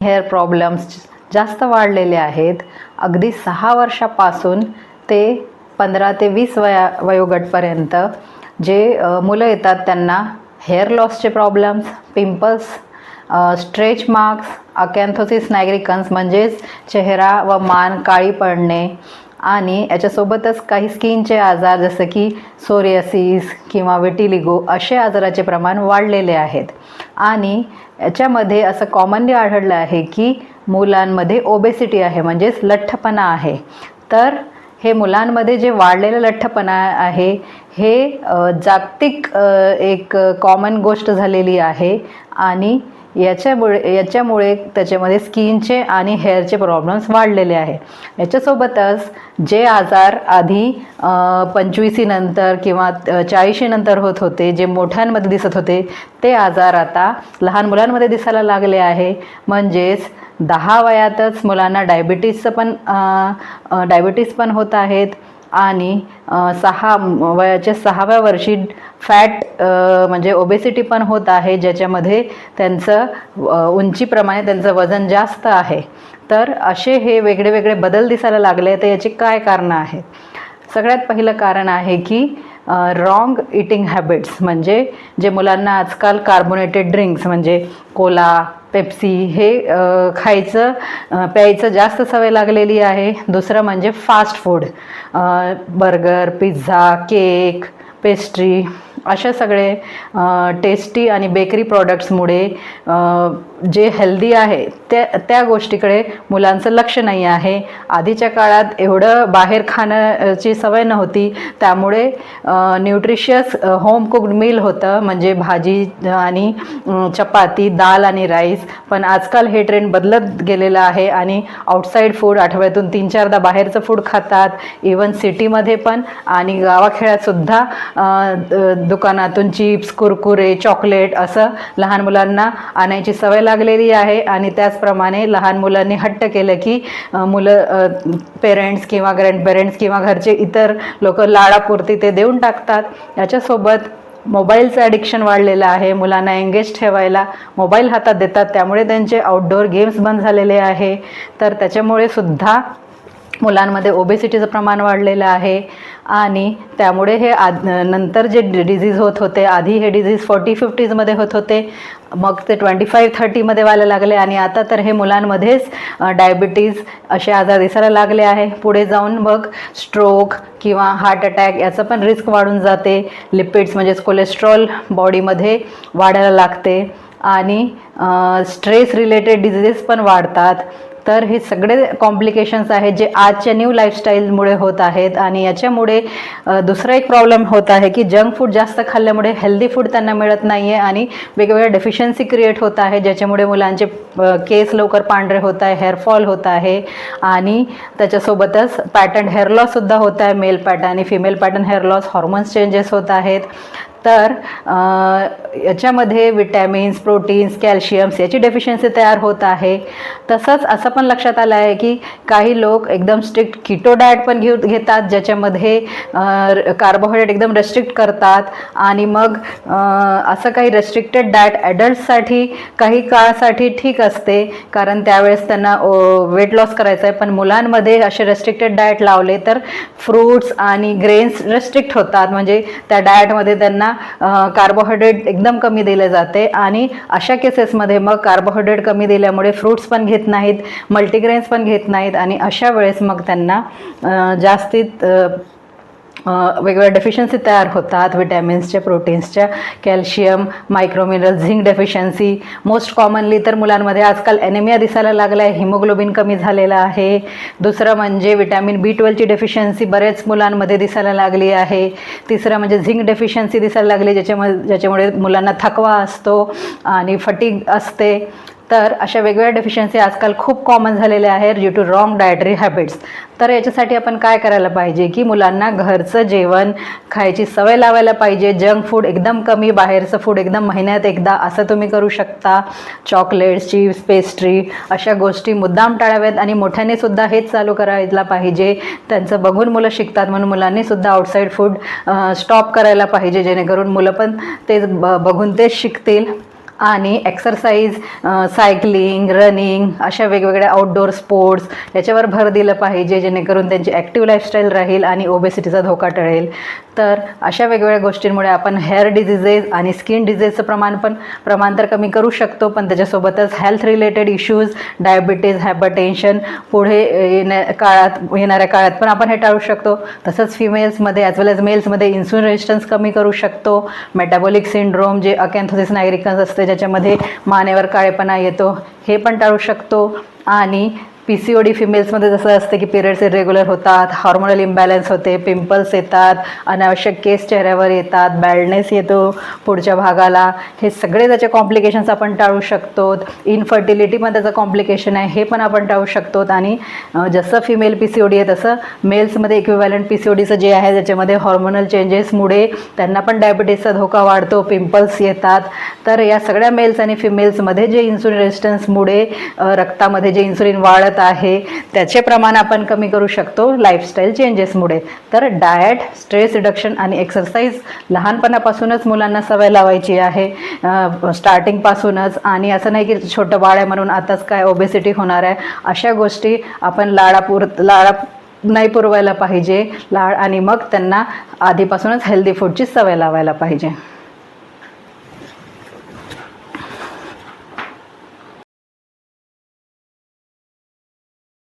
Hair problems जास्त वाढलेले आहेत. अगदी सहा वर्षापासून ते पंधरा ते वीस वया वयोगटपर्यंत जे मुलं येतात त्यांना hair लॉसचे problems pimples stretch marks acanthosis nigricans म्हणजेच चेहरा व मान काळी पडणे आणि याच्यासोबतच काही स्किनचे आजार जसं की सोरियासिस किंवा विटिलिगो असे आजाराचे प्रमाण वाढलेले आहेत. आणि याच्यामध्ये असं कॉमनली आढळलं आहे की मुलांमध्ये ओबेसिटी आहे म्हणजेच लठ्ठपणा आहे. तर हे मुलांमध्ये जे वाढलेलं लठ्ठपणा आहे हे जागतिक एक कॉमन गोष्ट झालेली आहे. आणि याच्यामुळे याच्यामुळे त्याच्यामध्ये स्किनचे आणि हेअरचे प्रॉब्लेम्स वाढलेले आहे याच्यासोबतच जे आजार आधी पंचवीसीनंतर किंवा चाळीशीनंतर होत होते जे मोठ्यांमध्ये दिसत होते ते आजार आता लहान मुलांमध्ये दिसायला लागले आहे. म्हणजेच दहा वयातच मुलांना डायबिटीजचं पण डायबिटीज पण होत आहेत. आणि सहा वयाच्या सहाव्या वर्षी फॅट म्हणजे ओबेसिटी पण होत आहे ज्याच्यामध्ये त्यांचं उंचीप्रमाणे त्यांचं वजन जास्त आहे. तर असे हे वेगळे वेगळे बदल दिसायला लागले तर याची काय कारणं आहेत? सगळ्यात पहिलं कारण आहे की रॉंग इटिंग हॅबिट्स म्हणजे जे मुलांना आजकाल कार्बोनेटेड ड्रिंक्स म्हणजे कोला पेप्सी हे खायचं प्यायचं जास्त सवय लागलेली आहे. दुसरं म्हणजे fast food burger pizza cake pastry अशा सगळे टेस्टी आणि बेकरी प्रॉडक्ट्समुळे जे हेल्दी आहे त्या त्या गोष्टीकडे मुलांचं लक्ष नाही आहे. आधीच्या काळात एवढं बाहेर खाण्याची सवय नव्हती. त्यामुळे न्यूट्रिशियस होम कुक्ड मील होतं. म्हणजे भाजी आणि चपाती दाल आणि राईस पण आजकाल हे ट्रेंड बदलत गेलेलं आहे आणि आउटसाईड फूड आठवड्यातून तीन चारदा बाहेरचं फूड खातात. इवन सिटीमध्ये पण आणि गावाखेड्यातसुद्धा दुकानातून चिप्स कुरकुरे चॉकलेट असं लहान मुलांना आणायची सवय लागलेली आहे. आणि त्याचप्रमाणे लहान मुलांनी हट्ट केलं की मुलं पेरेंट्स किंवा ग्रँड पेरेंट्स किंवा घरचे इतर लोक लाडापुरती ते देऊन टाकतात. याच्यासोबत मोबाईलचं ॲडिक्शन वाढलेलं आहे. मुलांना एंगेज ठेवायला मोबाईल हातात देतात. त्यामुळे त्यांचे आउटडोअर गेम्स बंद झालेले आहे. तर त्याच्यामुळे सुद्धा मुलांमध्ये ओबेसिटीचं प्रमाण वाढलेलं आहे. आणि त्यामुळे हे आद नंतर जे डिझीज होत होते आधी हे डिझीज फोर्टी फिफ्टीजमध्ये होत होते. मग ते ट्वेंटी फाईव्ह थर्टीमध्ये व्हायला लागले. आणि आता तर हे मुलांमध्येच डायबिटीज असे आजार दिसायला लागले आहे. पुढे जाऊन मग स्ट्रोक किंवा हार्ट अटॅक याचं पण रिस्क वाढून जाते. लिपिड्स म्हणजेच कोलेस्ट्रॉल बॉडीमध्ये वाढायला लागते. आणि स्ट्रेस रिलेटेड डिझीजेस पण वाढतात. तर हे सगळे कॉम्प्लिकेशन्स आहेत जे आजच्या न्यू लाईफस्टाईलमुळे होत आहेत. आणि याच्यामुळे दुसरा एक प्रॉब्लेम होत आहे की जंक फूड जास्त खाल्ल्यामुळे हेल्दी फूड त्यांना मिळत नाही आहे आणि वेगवेगळ्या डेफिशियन्सी क्रिएट होत आहे ज्याच्यामुळे मुलांचे केस लवकर पांढरे होत आहे हेअरफॉल होत आहे आणि त्याच्यासोबतच पॅटर्न हेअर लॉससुद्धा होत आहे मेल पॅटर्न आणि female pattern hair loss hormones changes होत आहेत. तर याच्यामध्ये विटॅमिन्स प्रोटीन्स कॅल्शियम्स याची डेफिशियन्सी तयार होत आहे. तसंच असं पण लक्षात आलं आहे की काही लोक एकदम स्ट्रिक्ट किटो डाएट पण घेऊ घेतात ज्याच्यामध्ये कार्बोहायड्रेट एकदम रेस्ट्रिक्ट करतात. आणि मग असं काही रेस्ट्रिक्टेड डाएट ॲडल्ट्ससाठी काही काळासाठी ठीक असते. कारण त्यावेळेस त्यांना वेट लॉस करायचं आहे. पण मुलांमध्ये असे रेस्ट्रिक्टेड डाएट लावले तर फ्रूट्स आणि ग्रेन्स रेस्ट्रिक्ट होतात. म्हणजे त्या डाएटमध्ये त्यांना कार्बोहायड्रेट एकदम कमी दिले जाते आणि अशा केसेसमध्ये मग कार्बोहायड्रेट कमी दिल्यामुळे फ्रूट्स पण घेत नाहीत मल्टीग्रेन्स पण घेत नाहीत आणि अशा वेळेस मग त्यांना जास्तीत वेगवेगळ्या डेफिशियन्सी तयार होतात विटॅमिन्सच्या प्रोटीन्सच्या calcium micromineral zinc deficiency most commonly तर मुलांमध्ये आजकाल ॲनेमिया दिसायला लागला आहे हिमोग्लोबिन कमी झालेलं आहे. दुसरं म्हणजे विटॅमिन बी ट्वेल्वची डेफिशियन्सी बरेच मुलांमध्ये दिसायला लागली आहे. तिसरं म्हणजे झिंक डेफिशियन्सी दिसायला लागली ज्याच्यामुळे ज्याच्यामुळे मुलांना थकवा असतो आणि फटीग असते. तर अशा वेगवेगळ्या डेफिशियन्सी आजकाल खूप कॉमन झालेल्या आहेत due to wrong dietary habits तर याच्यासाठी आपण काय करायला पाहिजे की मुलांना घरचं जेवण खायची सवय लावायला पाहिजे. जंक फूड एकदम कमी बाहेरचं फूड एकदम महिन्यात एकदा असं तुम्ही करू शकता. चॉकलेट्स चिप्स पेस्ट्री अशा गोष्टी मुद्दाम टाळाव्यात आणि मोठ्याने सुद्धा हेच चालू करायला पाहिजे. त्यांचं बघून मुलं शिकतात म्हणून मुलांनी सुद्धा आउटसाईड फूड स्टॉप करायला पाहिजे. जेणेकरून मुलं पण ते ब बघून तेच शिकतील. आणि एक्सरसाइज सायकलिंग रनिंग अशा वेगवेगळ्या आउटडोअर स्पोर्ट्स याच्यावर भर दिलं पाहिजे जेणेकरून त्यांची ॲक्टिव्ह लाईफस्टाईल राहील आणि ओबेसिटीचा धोका टळेल. तर अशा वेगवेगळ्या गोष्टींमुळे आपण हेअर डिझिजेस आणि स्किन डिझीजचं प्रमाण पण प्रमाण तर कमी करू शकतो पण त्याच्यासोबतच health related issues diabetes hypertension पुढे येण्या काळात येणाऱ्या काळात पण आपण हे टाळू शकतो. तसंच फिमेल्समध्ये ॲज वेल एज मेल्समध्ये इन्सुलिन रेजिस्टन्स कमी करू शकतो. मेटाबॉलिक सिंड्रोम जे अकॅन्थोसिस नायग्रिकन्स असते ज्याच्यामध्ये मानेवर काळेपणा येतो हे पण टाळू शकतो. आणि पी सी ओ डी फिमेल्समध्ये जसं असतं की पिरियड्स इरेग्युलर होतात हार्मोनल इम्बॅलन्स होते पिंपल्स येतात अनावश्यक केस चेहऱ्यावर येतात बॅल्डनेस येतो पुढच्या भागाला. हे सगळे त्याचे कॉम्प्लिकेशन्स आपण टाळू शकतो इनफर्टिलिटीमध्ये त्याचं कॉम्प्लिकेशन आहे हे पण आपण टाळू शकतो आणि जसं female P C O D आहे तसं मेल्समध्ये इक्विव्हॅलंट पी सी ओ डीचं जे आहे ज्याच्यामध्ये हॉर्मोनल चेंजेसमुळे त्यांना पण डायबिटीसचा धोका वाढतो पिंपल्स येतात. तर या सगळ्या मेल्स आणि फिमेल्समध्ये जे इन्सुलिन रेजिस्टन्समुळे रक्तामध्ये जे इन्सुलिन वाढत आहे. त्याचे प्रमाण आपण कमी करू शकतो लाईफस्टाईल चेंजेसमुळे तर डाएट स्ट्रेस रिडक्शन आणि एक्सरसाइज लहानपणापासूनच मुलांना सवय लावायची आहे. स्टार्टिंगपासूनच आणि असं नाही की छोटं बाळ आहे म्हणून आताच काय ओबेसिटी होणार आहे. अशा गोष्टी आपण लाडापूर लाडा नाही पुरवायला पाहिजे. लाड आणि मग त्यांना आधीपासूनच हेल्दी फूडची सवय लावायला पाहिजे.